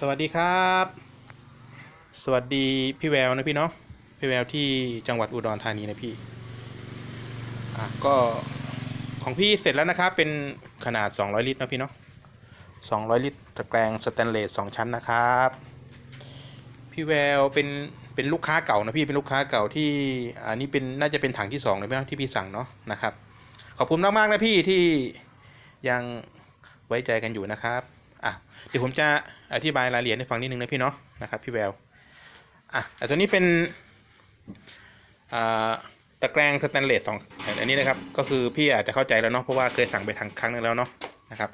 สวัสดีครับ สวัสดีพี่แววนะพี่เนาะพี่แววที่จังหวัดอุดรธานีนะพี่อะก็ของพี่เสร็จแล้วนะครับเป็นขนาด 200 ลิตรนะพี่เนาะ200 ลิตรตะแกรงสแตนเลส2ชั้นนะครับ พี่แววเป็นเป็นลูกค้าเก่านะพี่เป็นลูกค้าเก่าที่อันนี้เป็นน่าจะเป็นถังที่สองเลยไหมที่พี่สั่งเนาะนะครับ ขอบคุณมากๆนะพี่ที่ยังไว้ใจกันอยู่นะครับ อะเดี๋ยวผมจะอธิบายรายละเอียดให้ฟังนิดนึงนะพี่เนาะนะครับพี่แววอะแต่ตัวนี้เป็นตะแกรงสแตนเลสสองอันนี้นะครับก็คือพี่อาจจะเข้าใจแล้วเนาะเพราะว่าเคยสั่งไปทางครั้งนึงแล้วเนาะนะครับ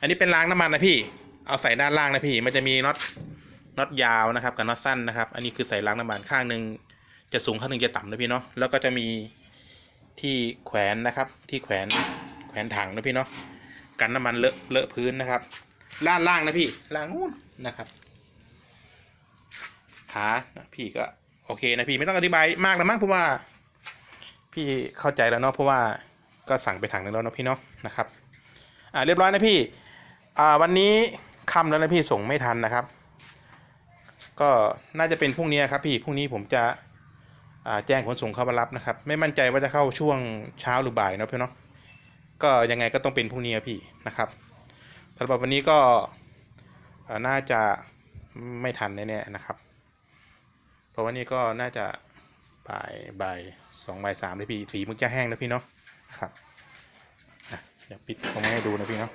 อันนี้เป็นรางน้ำมันนะพี่เอาใส่ด้านล่างนะพี่มันจะมีน็อตน็อตยาวนะครับกับน็อตสั้นนะครับ อันนี้คือใส่ล้างน้ำมันข้างหนึ่งจะสูงข้างหนึ่งจะต่ำนะพี่เนาะแล้วก็จะมีที่แขวนนะครับที่แขวนแขวนถังนะพี่เนาะกันน้ำมันเลอะเลอะพื้นนะครับ ล่างล่างนะพี่ล่างนู้นนะครับ ขาพี่ก็โอเคนะพี่ไม่ต้องอธิบายมากแล้วมั้งเพราะว่า พี่เข้าใจแล้วเนาะเพราะว่าก็สั่งไปถังนึงแล้วเนาะพี่เนาะนะครับอ่าเรียบร้อยนะพี่อ่าวันนี้ค่ำแล้วนะพี่ส่งไม่ทันนะครับ ก็น่าจะเป็นพรุ่งนี้ครับพี่พรุ่งนี้ผมจะอ่าแจ้งขนส่งเข้ามารับนะครับ ไม่มั่นใจว่าจะเข้าช่วงเช้าหรือบ่ายเนาะพี่เนาะก็ยังไงก็ต้องเป็นพรุ่งนี้พี่นะครับ สำหรับวันนี้ก็น่าจะไม่ทันแน่ๆนะครับ เพราะว่านี่ก็น่าจะบ่ายบ่ายสองบ่ายสามเลยพี่สีมึงจะแห้งนะพี่เนาะนะครับอะเดี๋ยวปิดผมให้ดูนะพี่เนาะ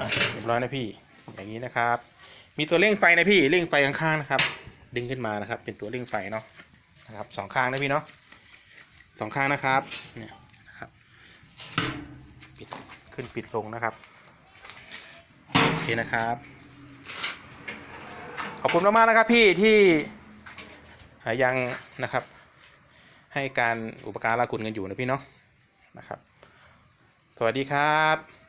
อะเรียบร้อยนะพี่อย่างนี้นะครับ มีตัวเร่งไฟนะพี่เร่งไฟข้างๆนะครับ ดึงขึ้นมานะครับ เป็นตัวเร่งไฟเนาะนะครับสองข้างนะพี่เนาะ สองข้างนะครับเนี่ยนะครับปิดขึ้นปิดลงนะครับโอเคนะครับ ขอบคุณมากๆนะครับพี่ที่อ่ายังนะครับ ให้การอุปการะคุณกันอยู่นะพี่เนาะนะครับ สวัสดีครับ